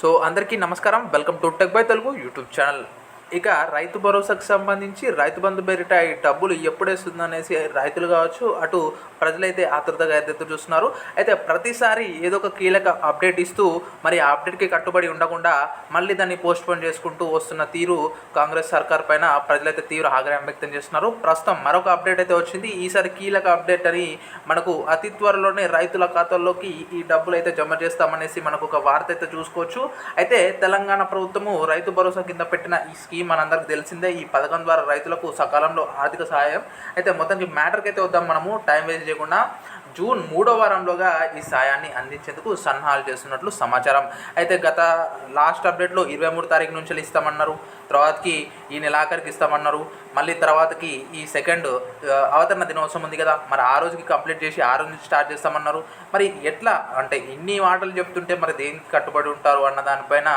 So అందరికీ నమస్కారం. Welcome to tech by Telugu YouTube channel ఇక రైతు భరోసాకు సంబంధించి రైతు బంధు పేరిట ఈ డబ్బులు ఎప్పుడేస్తుంది అనేసి రైతులు కావచ్చు అటు ప్రజలైతే ఆతృతగా ఎదురు చూస్తున్నారు. అయితే ప్రతిసారి ఏదో ఒక కీలక అప్డేట్ ఇస్తూ మరి ఆ అప్డేట్కి కట్టుబడి ఉండకుండా మళ్ళీ దాన్ని పోస్ట్ పోన్ చేసుకుంటూ వస్తున్న తీరు కాంగ్రెస్ సర్కార్ పైన ప్రజలైతే తీవ్ర ఆగ్రహం వ్యక్తం చేస్తున్నారు. ప్రస్తుతం మరొక అప్డేట్ అయితే వచ్చింది. ఈసారి కీలక అప్డేట్ అని మనకు అతి త్వరలోనే రైతుల ఖాతాల్లోకి ఈ డబ్బులు అయితే జమ చేస్తామనేసి మనకు ఒక వార్త అయితే చూసుకోవచ్చు. అయితే తెలంగాణ ప్రభుత్వము రైతు భరోసా కింద పెట్టిన ఈ స్కీమ్ మనందరికి తెలిసిందే ఈ పథకం ద్వారా రైతులకు సకాలంలో ఆర్థిక సహాయం. అయితే మొత్తానికి మ్యాటర్కి అయితే వద్దాం మనము. టైం వేస్ట్ చేయకుండా జూన్ మూడో వారంలోగా ఈ సాయాన్ని అందించేందుకు సన్నాహాలు చేస్తున్నట్లు సమాచారం. అయితే గత లాస్ట్ అప్డేట్లో ఇరవై మూడు తారీఖు నుంచి ఇస్తామన్నారు తర్వాతకి ఈ నెలాఖరికి ఇస్తామన్నారు. మళ్ళీ తర్వాతకి ఈ సెకండ్ అవతరణ దినోత్సవం ఉంది కదా మరి ఆ రోజుకి కంప్లీట్ చేసి ఆ రోజు నుంచి స్టార్ట్ చేస్తామన్నారు. మరి ఎట్లా అంటే ఇన్ని మాటలు చెప్తుంటే మరి దేనికి కట్టుబడి ఉంటారు అన్న దానిపైన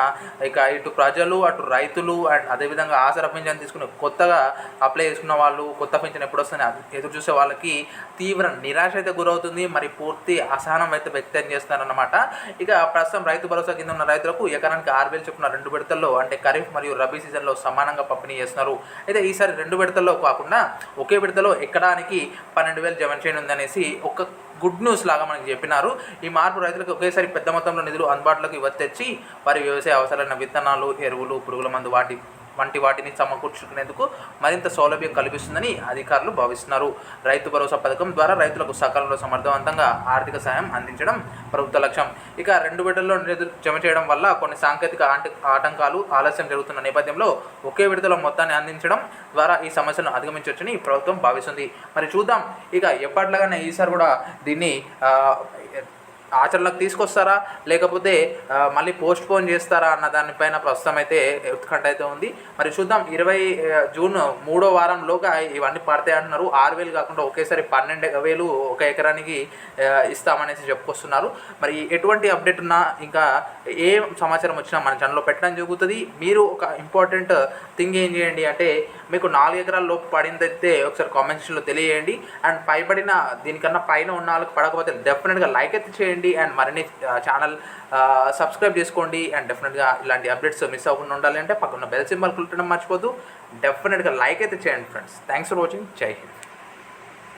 ఇక ఇటు ప్రజలు అటు రైతులు అండ్ అదేవిధంగా ఆసరా పింఛన్ తీసుకుని కొత్తగా అప్లై చేసుకున్న వాళ్ళు కొత్త పింఛన్ ఎప్పుడు వస్తుంది అది ఎదురు చూసే వాళ్ళకి తీవ్ర నిరాశ అయితే గురవుతుంది. మరి పూర్తి అసహనం అయితే వ్యక్తం చేస్తారన్నమాట ఇక ప్రస్తుతం రైతు భరోసా కింద ఉన్న రైతులకు ఎకరానికి ఆరు వేలు చొప్పున రెండు విడతల్లో అంటే ఖరీఫ్ మరియు రబీ సీజన్ విడతల్లో సమానంగా పంపిణీ చేస్తున్నారు. అయితే ఈసారి రెండు విడతల్లో కాకుండా ఒకే విడతలో ఎక్కడానికి పన్నెండు వేలు జమ చేయండి ఉందనేసి ఒక గుడ్ న్యూస్ లాగా మనకి చెప్పినారు. ఈ మార్పు రైతులకు ఒకేసారి పెద్ద మొత్తంలో నిధులు అందుబాటులోకి వచ్చి వారి వ్యవసాయ అవసరమైన విత్తనాలు ఎరువులు పురుగుల మందు వాటి వంటి వాటిని సమకూర్చుకునేందుకు మరింత సౌలభ్యం కల్పిస్తుందని అధికారులు భావిస్తున్నారు. రైతు భరోసా పథకం ద్వారా రైతులకు సకాలంలో సమర్థవంతంగా ఆర్థిక సాయం అందించడం ప్రభుత్వ లక్ష్యం. ఇక రెండు విడతల్లో నిధులు జమ చేయడం వల్ల కొన్ని సాంకేతిక ఆటంకాలు ఆలస్యం జరుగుతున్న నేపథ్యంలో ఒకే విడతలో మొత్తాన్ని అందించడం ద్వారా ఈ సమస్యను అధిగమించవచ్చని ప్రభుత్వం భావిస్తుంది. మరి చూద్దాం. ఇక ఎప్పట్లాగానే ఈసారి కూడా దీన్ని ఆచరణలోకి తీసుకొస్తారా? లేకపోతే మళ్ళీ పోస్ట్ పోన్ చేస్తారా అన్న దానిపైన ప్రస్తుతం అయితే ఉత్కంఠ అయితే ఉంది. మరి చూద్దాం ఇరవై జూన్ మూడో వారంలోగా ఇవన్నీ పడతాయి అంటున్నారు. ఆరు వేలు కాకుండా ఒకేసారి పన్నెండు వేలు ఒక ఎకరానికి ఇస్తామనేసి చెప్పుకొస్తున్నారు. మరి ఎటువంటి అప్డేట్ ఉన్నా ఇంకా ఏ సమాచారం వచ్చినా మన ఛానల్లో పెట్టడం జరుగుతుంది. మీరు ఒక ఇంపార్టెంట్ థింగ్ ఏం చేయండి అంటే మీకు నాలుగు ఎకరాల లోపు పడిందైతే ఒకసారి కామెంట్ సెక్షన్లో తెలియజేయండి. అండ్ పైబడిన దీనికన్నా పైన ఉన్న వాళ్ళకి పడకపోతే డెఫినెట్గా లైక్ అయితే చేయండి. చేయండి అండ్ మరిన్ని ఛానల్ సబ్స్క్రైబ్ చేసుకోండి అండ్ డెఫినెట్గా ఇలాంటి అప్డేట్స్ మిస్ అవ్వకుండా ఉండాలి అంటే పక్కన బెల్ సింబల్ కుట్టడం మర్చిపోద్దు డెఫినెట్గా లైక్ అయితే చేయండి ఫ్రెండ్స్ థ్యాంక్స్ ఫర్ వాచింగ్ జై హింద్